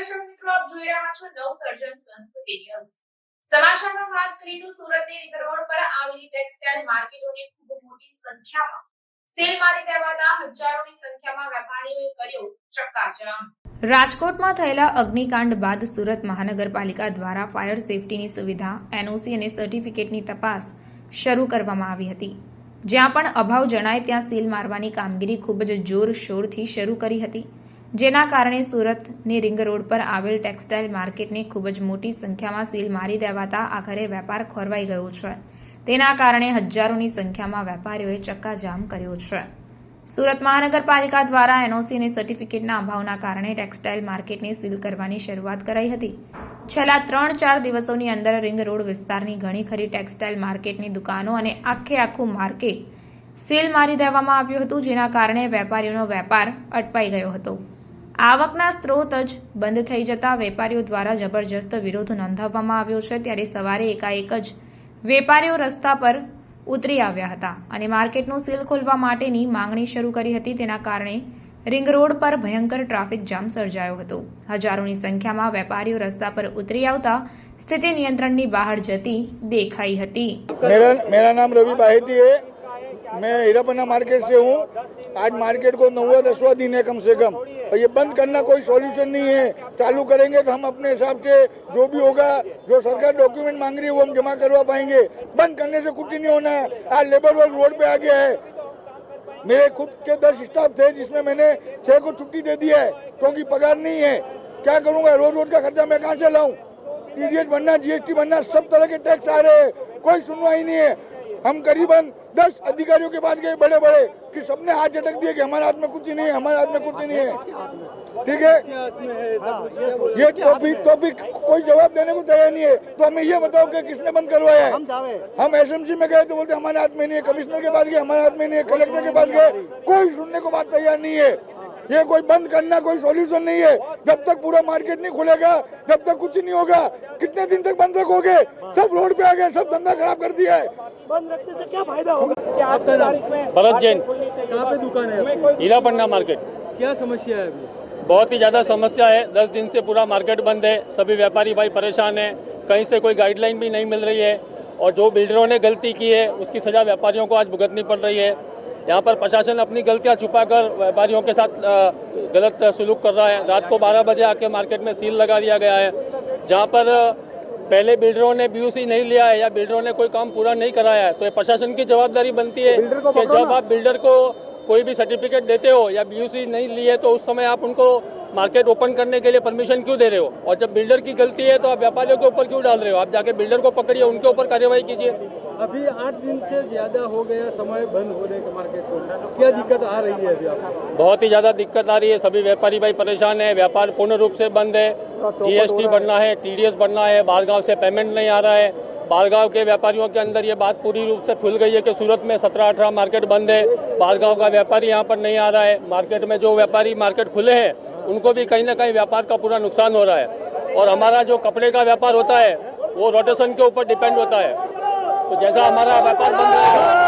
રહ્યા છો નવસર્જન સંસ્કૃતિ ન્યૂઝ સમાચારમાં વાત કરીએ તો સુરતની રિંગ રોડ પર આવેલી ટેક્સટાઇલ માર્કેટોની ખૂબ મોટી સંખ્યામાં સેલ મારી દેવાતા હજારોની સંખ્યામાં વેપારીઓએ કર્યો ચક્કાજામ રાજકોટમાં થયેલા અગ્નિકાંડ બાદ સુરત મહાનગરપાલિકા દ્વારા ફાયર સેફટીની સુવિધા, એનઓસી અને સર્ટિફિકેટની તપાસ શરૂ કરવામાં આવી હતી. જ્યાં પણ અભાવ જણાય ત્યાં સીલ મારવાની કામગીરી ખૂબ જ જોરશોરથી શરૂ કરી હતી. જેના કારણે સુરતની રિંગ રોડ પર આવેલ ટેક્સટાઇલ માર્કેટને ખૂબ જ મોટી સંખ્યામાં સીલ મારી દેવાતા આખરે વેપાર ખોરવાઈ ગયો છે. તેના કારણે હજારોની સંખ્યામાં વેપારીઓએ ચક્કાજામ કર્યો છે. સુરત મહાનગરપાલિકા દ્વારા એનઓસી સર્ટિફિકેટના અભાવના કારણે ટેક્સટાઇલ માર્કેટને સીલ કરવાની શરૂઆત કરાઈ હતી. છેલ્લા ત્રણ ચાર દિવસોની અંદર રિંગ રોડ વિસ્તારની ઘણી ખરી ટેક્સટાઇલ માર્કેટની દુકાનો અને આખે આખું માર્કેટ સીલ મારી દેવામાં આવ્યું હતું, જેના કારણે વેપારીઓનો વેપાર અટવાઈ ગયો હતો. આવકના સ્ત્રોત જ બંધ થઈ જતા વેપારીઓ દ્વારા જબરજસ્ત વિરોધ નોંધાવવામાં આવ્યો છે. ત્યારે સવારે એકાએક જ વેપારીઓ રસ્તા પર ઉતરી આવ્યા હતા અને માર્કેટનું સીલ ખોલવા માટેની માંગણી શરૂ કરી હતી. તેના કારણે રિંગ રોડ પર ભયંકર ટ્રાફિક જામ સર્જાયો હતો. હજારોની સંખ્યામાં વેપારીઓ રસ્તા પર ઉતરી આવતા સ્થિતિ નિયંત્રણની બહાર જતી દેખાઈ હતી. મેરા નામ રવિ બાહેતી मैं हीरापन्ना मार्केट से हूँ। आज मार्केट को नौवा, दसवा दिन है कम से कम। और ये बंद करना कोई सॉल्यूशन नहीं है। चालू करेंगे तो हम अपने हिसाब से जो भी होगा, जो सरकार डॉक्यूमेंट मांग रही है, वो हम जमा करवा पाएँगे। बंद करने से कुछ नहीं होना। है आज लेबर वर्क रोड पे आ गया है। मेरे खुद के दस स्टाफ थे जिसमें मैंने छह को छुट्टी दे दी है, क्योंकि पगार नहीं है। क्या करूँगा? रोज रोज का खर्चा मैं कहाँ से लाऊं? टीडीएस बनना जीएसटी बनना, सब तरह के टैक्स आ रहे हैं। कोई सुनवाई नहीं है। हम करीबन दस अधिकारियों के पास गए बड़े बड़े कि सबने हाथ झटक दिए कि हमारे हाथ में कुछ ही नहीं है हमारे हाथ में कुछ ही नहीं है। ठीक है? ये तो भी तो भी कोई जवाब देने को तैयार नहीं है। तो हमें ये बताओ कि किसने बंद करवाया है? हम एसएमसी में गए तो बोलते हमारे हाथ में नहीं है कमिश्नर के पास गए हमारे हाथ में नहीं है कलेक्टर के पास गए। कोई सुनने को बात तैयार नहीं है। ये कोई बंद करना कोई सॉल्यूशन नहीं है। जब तक पूरा मार्केट नहीं खुलेगा जब तक कुछ नहीं होगा कितने दिन तक बंद रखोगे? सब रोड पे आ गए सब धंधा खराब कर दिया है। बंद रखने से क्या फ़ायदा होगा? क्या आज की तारीख में भरत जैन। कहाँ पे दुकान है? हीरा पन्ना मार्केट क्या समस्या है अभी? बहुत ही ज़्यादा समस्या है। दस दिन से पूरा मार्केट बंद है। सभी व्यापारी भाई परेशान है। कहीं से कोई गाइडलाइन भी नहीं मिल रही है। और जो बिल्डरों ने गलती की है उसकी सज़ा व्यापारियों को आज भुगतनी पड़ रही है। यहाँ पर प्रशासन अपनी गलतियाँ छुपाकर व्यापारियों के साथ गलत सलूक कर रहा है। रात को 12 बजे आके मार्केट में सील लगा दिया गया है जहाँ पर पहले बिल्डरों ने बीयूसी नहीं लिया है या बिल्डरों ने कोई काम पूरा नहीं कराया है तो ये प्रशासन की जवाबदारी बनती है कि जब आप बिल्डर को कोई भी सर्टिफिकेट देते हो या बीयूसी नहीं लिए तो उस समय आप उनको मार्केट ओपन करने के लिए परमिशन क्यों दे रहे हो? और जब बिल्डर की गलती है तो आप व्यापारियों के ऊपर क्यों डाल रहे हो? आप जाके बिल्डर को पकड़िए उनके ऊपर कार्यवाही कीजिए। अभी आठ दिन से ज़्यादा हो गया समय बंद होने के मार्केट को। क्या दिक्कत आ रही है अभी आपको? बहुत ही ज़्यादा दिक्कत आ रही है। सभी व्यापारी भाई परेशान है। व्यापार पूर्ण रूप से बंद है। जीएसटी बढ़ना है टीडीएस बढ़ना है। बाहर गाँव से पेमेंट नहीं आ रहा है। बाहर गाँव के व्यापारियों के अंदर ये बात पूरी रूप से खुल गई है कि सूरत में सत्रह अठारह मार्केट बंद है। बालगांव का व्यापारी यहाँ पर नहीं आ रहा है। मार्केट में जो व्यापारी मार्केट खुले हैं, उनको भी कहीं ना कहीं व्यापार का पूरा नुकसान हो रहा है। और हमारा जो कपड़े का व्यापार होता है, वो रोटेशन के ऊपर डिपेंड होता है। तो जैसा हमारा व्यापार बंद रहेगा